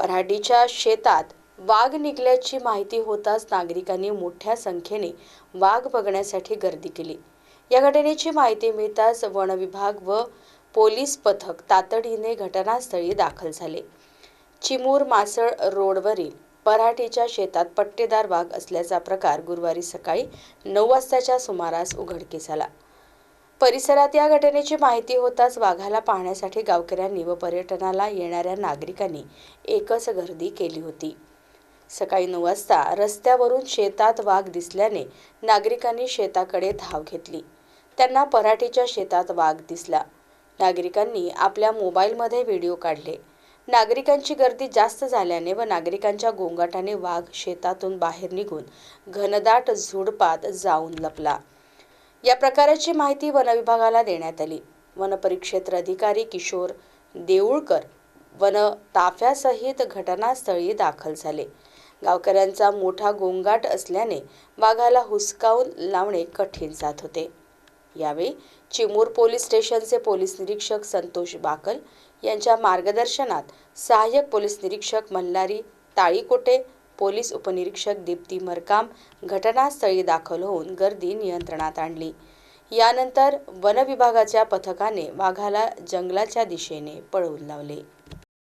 पराडीच्या शेतात वाघ निघल्याची माहिती होताच नागरिकांनी मोठ्या संख्येने वाघ बघण्यासाठी गर्दी केली. या घटनेची माहिती मिळताच वन विभाग व पोलीस पथक तातडीने घटनास्थळी दाखल झाले. चिमूर मासळ रोडवरील पराठीच्या शेतात पट्टेदार वाघ असल्याचा प्रकार गुरुवारी सकाळी नऊ वाजताच्या सुमारास उघडकीस आला. परिसरात या घटनेची माहिती होताच वाघाला पाहण्यासाठी गावकऱ्यांनी व पर्यटनाला येणाऱ्या नागरिकांनी एकच गर्दी केली होती. सकाळी नऊ वाजता रस्त्यावरून शेतात वाघ दिसल्याने नागरिकांनी शेताकडे धाव घेतली. त्यांना पराठीच्या शेतात वाघ दिसला. नागरिकांनी आपल्या मोबाईलमध्ये व्हिडिओ काढले. नागरिकांची गर्दी जास्त झाल्याने व नागरिकांच्या गोंगाटाने वाघ शेतातून बाहेर निघून घनदाट झुडपात जाऊन लपला. या प्रकाराची माहिती वनविभागाला देण्यात आली. वनपरिक्षेत्र अधिकारी किशोर देऊळकर वन ताफ्यासहित घटनास्थळी दाखल झाले. गावकऱ्यांचा मोठा गोंगाट असल्याने वाघाला हुसकावून लावणे कठीण जात होते. यावेळी चिमूर पोलीस स्टेशनचे पोलीस निरीक्षक संतोष बाकल यांच्या मार्गदर्शनात सहाय्यक पोलीस निरीक्षक मल्हारी ताळीकोटे पोलीस उपनिरीक्षक दीप्ती मरकाम घटनास्थळी दाखल होऊन गर्दी नियंत्रणात आणली. यानंतर वनविभागाच्या पथकाने वाघाला जंगलाच्या दिशेने पळवून लावले.